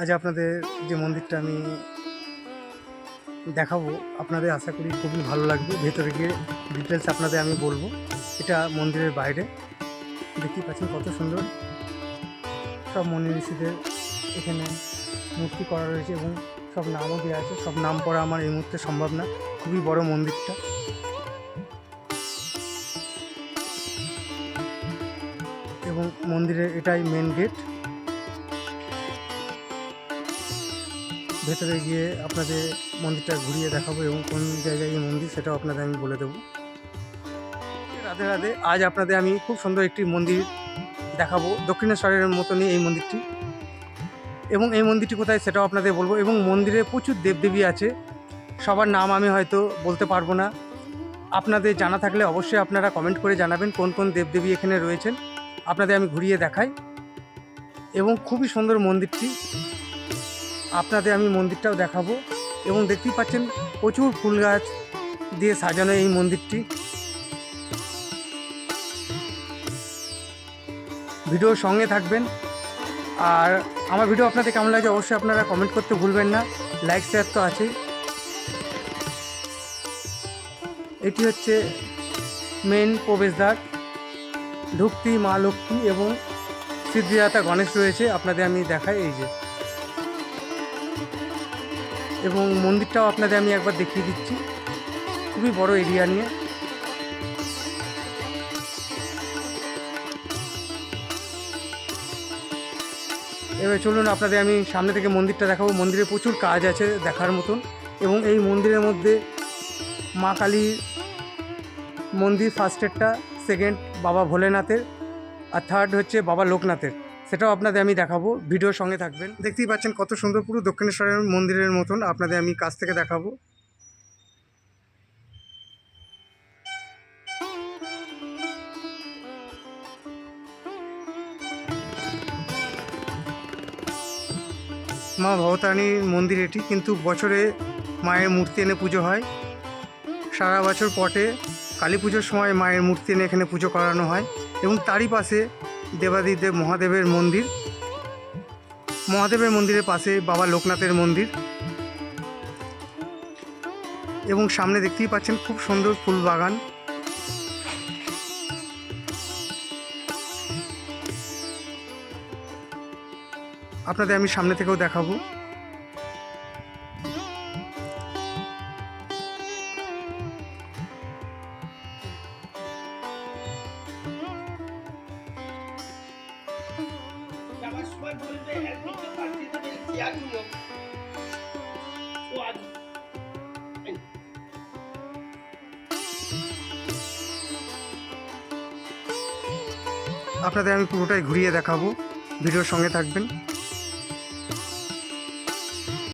আজ আপনাদের যে মন্দিরটা আমি দেখাবো, আপনাদের আশা করি খুবই ভালো লাগবে। ভেতরে গিয়ে ডিটেলস আপনাদের আমি বলব। এটা মন্দিরের বাইরে। দেখতেই পাচ্ছেন কত সুন্দর। সব মনি ঋষিদের এখানে মূর্তি করা রয়েছে এবং সব নামও দেওয়া আছে। সব নাম পড়া আমার এই মুহূর্তে সম্ভব না। খুবই বড় মন্দিরটা। এবং মন্দিরের এটাই মেন গেট ভেতরে গিয়ে আপনাদের মন্দিরটা ঘুরিয়ে দেখাবো এবং কোন জায়গায় এই মন্দির সেটাও আপনাদের আমি বলে দেবো। রাধে রাধে, আজ আপনাদের আমি খুব সুন্দর একটি মন্দির দেখাবো। দক্ষিণেশ্বরের মতনই এই মন্দিরটি। এবং এই মন্দিরটি কোথায় সেটাও আপনাদের বলব। এবং মন্দিরে প্রচুর দেবদেবী আছে। সবার নাম আমি হয়তো বলতে পারব না। আপনাদের জানা থাকলে অবশ্যই আপনারা কমেন্ট করে জানাবেন কোন কোন দেবদেবী এখানে রয়েছেন। আপনাদের আমি ঘুরিয়ে দেখাই। এবং খুবই সুন্দর মন্দিরটি। আপনাদের আমি মন্দিরটাও দেখাবো এবং দেখতেই পাচ্ছেন প্রচুর ফুল গাছ দিয়ে সাজানো এই মন্দিরটি। ভিডিও সঙ্গে থাকবেন। আর আমার ভিডিও আপনাদের কেমন লাগে অবশ্যই আপনারা কমেন্ট করতে ভুলবেন না। লাইক শেয়ার তো আছেই। এটি হচ্ছে মেন প্রবেশদ্বার। ঢুকতি মা লক্ষ্মী এবং সিদ্ধিদাতা গণেশ রয়েছে। আপনাদের আমি দেখাই এই যে। এবং মন্দিরটাও আপনাদের আমি একবার দেখিয়ে দিচ্ছি। খুবই বড় এরিয়া নিয়ে। এবার চলুন আপনাদের আমি সামনে থেকে মন্দিরটা দেখাবো। মন্দিরে প্রচুর কাজ আছে দেখার মতন এবং এই মন্দিরের মধ্যে মা কালীর মন্দির ফার্স্ট এডটা সেকেন্ড বাবা ভোলেনাথের, আর থার্ড হচ্ছে বাবা লোকনাথের। সেটাও আপনাদের আমি দেখাবো। ভিডিওর সঙ্গে থাকবেন। দেখতেই পাচ্ছেন কত সুন্দর পুরো দক্ষিণেশ্বরের মন্দিরের মতন আপনাদের আমি কাছ থেকে দেখাবো। মা ভবতারিণীর মন্দির এটি, কিন্তু বছরে মায়ের মূর্তি এনে পুজো হয়। সারা বছর পটে কালী পুজোর সময় মায়ের মূর্তি এনে এখানে পুজো করানো হয় এবং তারই পাশে দেবাদিদেব মহাদেবের মন্দির। মহাদেবের মন্দিরের পাশে বাবা লোকনাথের মন্দির। এবং সামনে দেখতেই পাচ্ছেন খুব সুন্দর ফুল বাগান। আপনাদের আমি সামনে থেকেও দেখাবো। আপনাদের আমি পুরোটাই ঘুরিয়ে দেখাবো। ভিডিওর সঙ্গে থাকবেন।